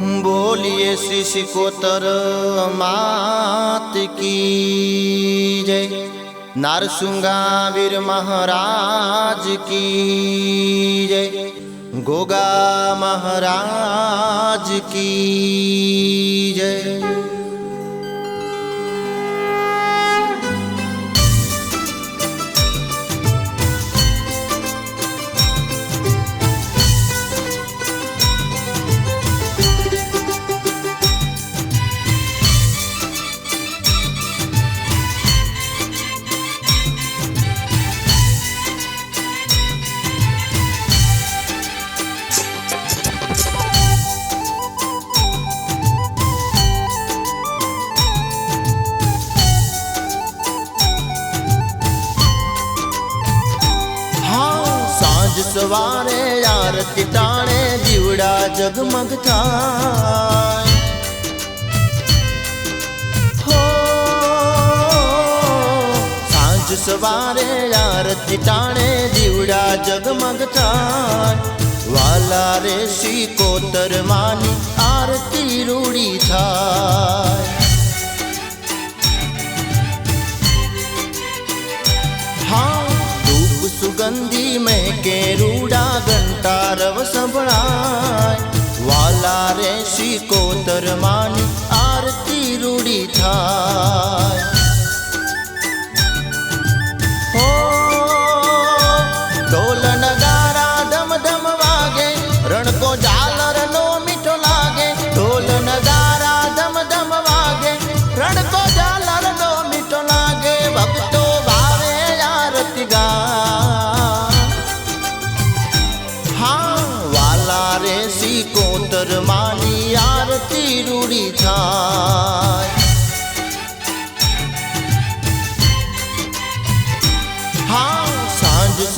बोलिए शिशकोतर मात की जय नारसुंगा वीर महाराज की जय गोगा महाराज की जय સવારે આરતી ટાણે દીવડા જગમગ થાય હો સાંજ સવારે આરતી ટાણે દીવડા જગમગ થાય વાલા રે શ્રી કોતર માની આરતી રૂડી થાય હા ધૂપ સુગંધી મેં કે રૂડા ઘંટા રવ સંભળાય. વાલા રે શ્રી માની આરતી રૂડી થાય. ઢોલ નગારા ધમ ધમ વાગે, રણકો જાલર નો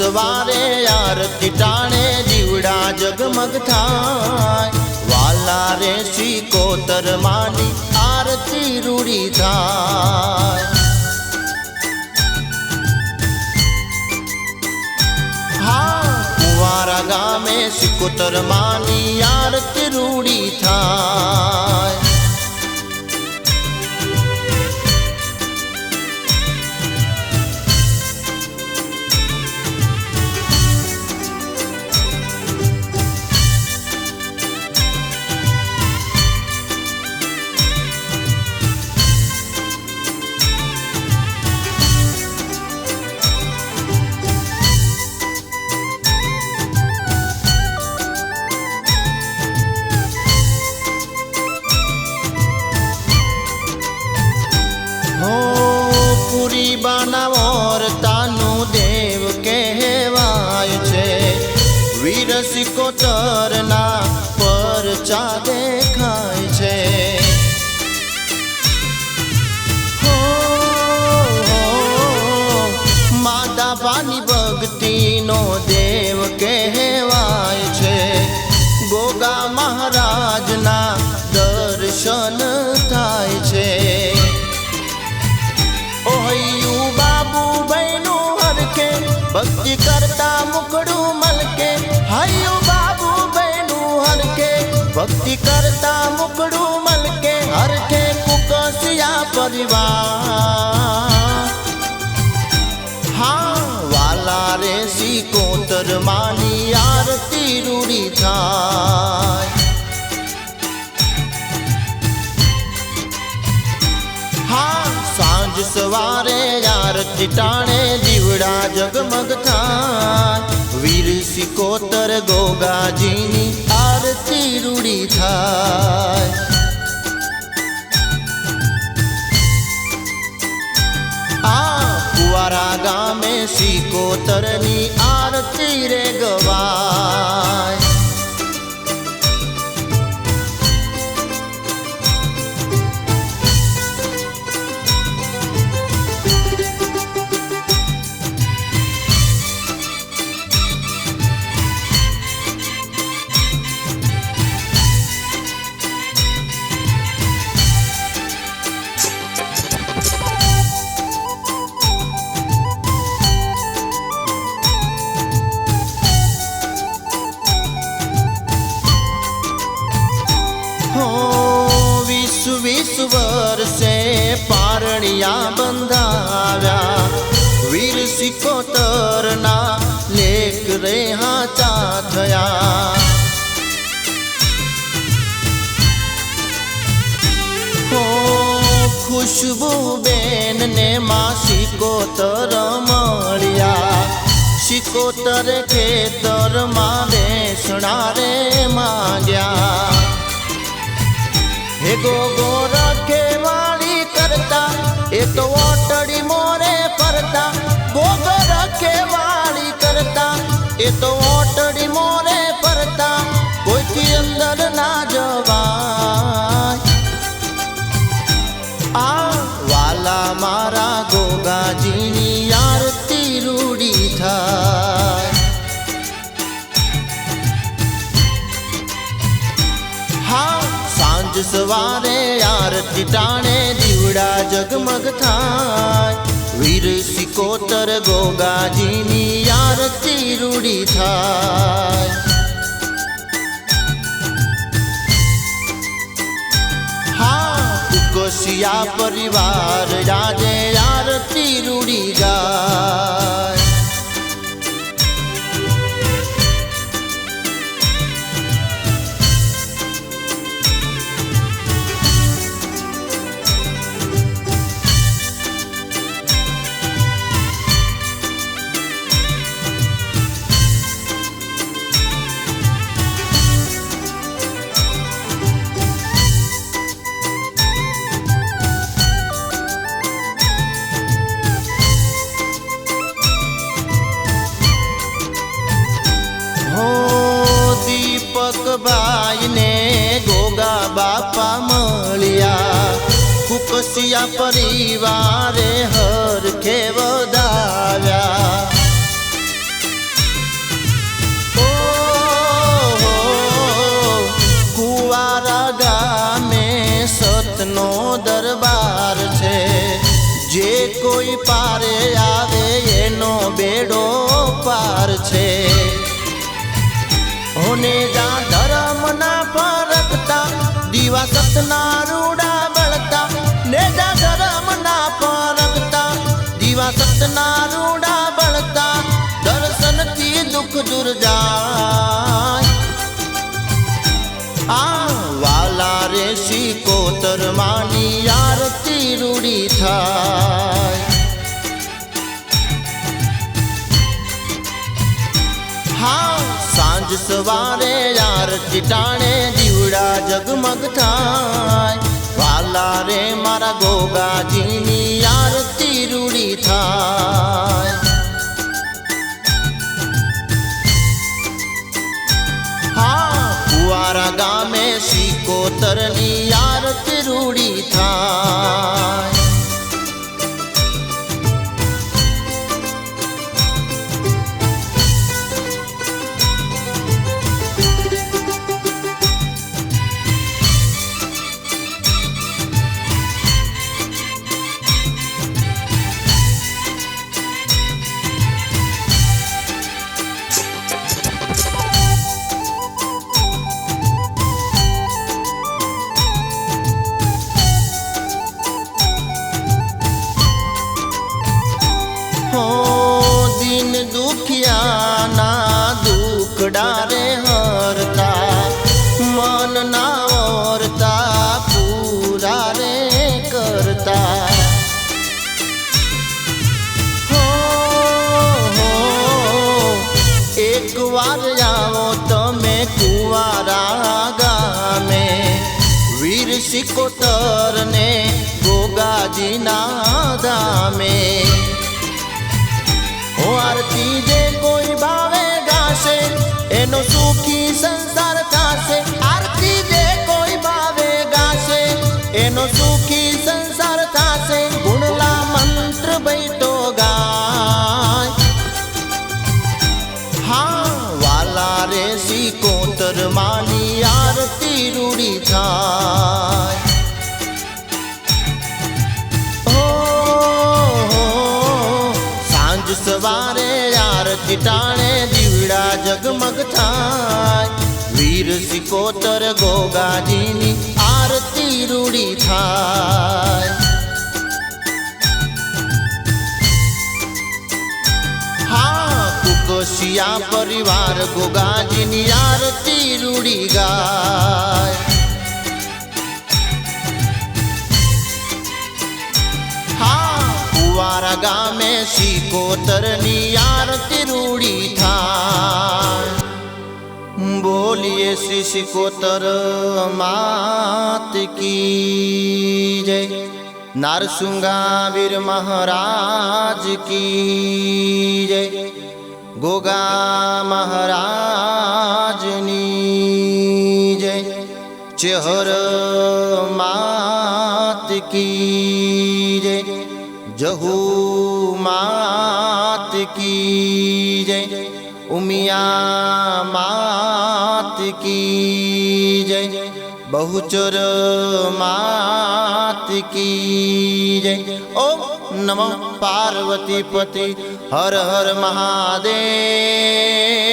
સવારે આરતી ટાણે દીવડા જગમગ થાય. વાલા રે શ્રી કોતર માની આરતી રૂડી થાય. હા, કુંવારા ગામે સિકોતર માની આરતી રૂડી થાય. સિકોતરના પરચા દેખાય છે. પાની ભક્તિનો દેવ કહેવાય છે. ગોગા મહારાજના દર્શન ભક્તિ કરતા મુકડું મલકે હરકે કુકસિયા પરિવાર હા વાલા રે સી કોતર માની આરતી રૂડી થાય હા સાંજ સવારે આરતી ટાણે દીવડા જગમગ થાય વીર સિકોતર ગોગાજીની આરતી રૂડી થાય આ કુવારા ગામે સિકોતરની આરતી રે ગવાય પારણિયા બંધાવ્યા. વીર સિકોતરના લેખ રે હાચા થયા. ખુશબુ બેન ને માં સિકોતર મળ્યા. સિકોતર ખેતરમાં બેસણા રે માંગ્યા. હે ગોગો રખેવાળી કરતા, એ ઓટડી મોરે ફરતા ગોગો રખેવાળી કરતા, એ તો ઓટડી મોરે ફરતા, કોઈથી અંદર ના જવાય. આ વાલા મારા ગોગાજીની આરતી રૂડી થાય. સાંજ સવારે આરતી ટાણે દીવડા જગમગ થાય વીર સિકોતર ગોગાજીની આરતી રૂડી થાય હા કુકસિયા પરિવાર આજે આરતી રૂડી ગાય કુકસિયા પરિવારે હર ખેવ દાવ્યા? કુવારા ગામે સતનો દરબાર છે. જે કોઈ પારે આવે એનો બેડો પાર છે. હોને જા ધર્મ ના પરખતા દીવા સતના રૂડા ના પરખતા દીવા સતના રૂડા બળતા દર્શનથી દુઃખ દૂર જાય આ વાલા રે શિકોતર માની આરતી રૂડી થાય હા સાંજ સવારે આરતી ટાણે દીવડા જગમગ થાય વાલા રે મારા ગોગાજીની આરતી રૂડી થાય. હા કુવારા ગામે સિકોતરની વાર આવો તમે કુવારા ગામે. વીર સિકોતર ને ગોગાજીના ધામે. ઓ આરતી જે કોઈ ભાવે ગાશે, એનો સુખી સંસાર કાશે. આરતી જે કોઈ ભાવે ગાશે, એનો સુખી સવારે આરતી ટાણે દીવડા જગમગ થાય. વીર સિકોતર ગોગાજીની આરતી રૂડી થાય. હા કુકસિયા પરિવાર ગોગાજીની આરતી રૂડી ગાય. હા કુવારા ગામે શીકોતરની આરતી રૂડી થાય બોલીએ શ્રી શિકોતર માત કી જય નારસુંગા વીર મહારાજ કી જય ગોગા મહારાજની જય ચેહર માત કી જય जहू मात की जय। उमिया मात की जय। बहुचर मात की जय। ओ नमो पार्वती पति हर हर महादेव।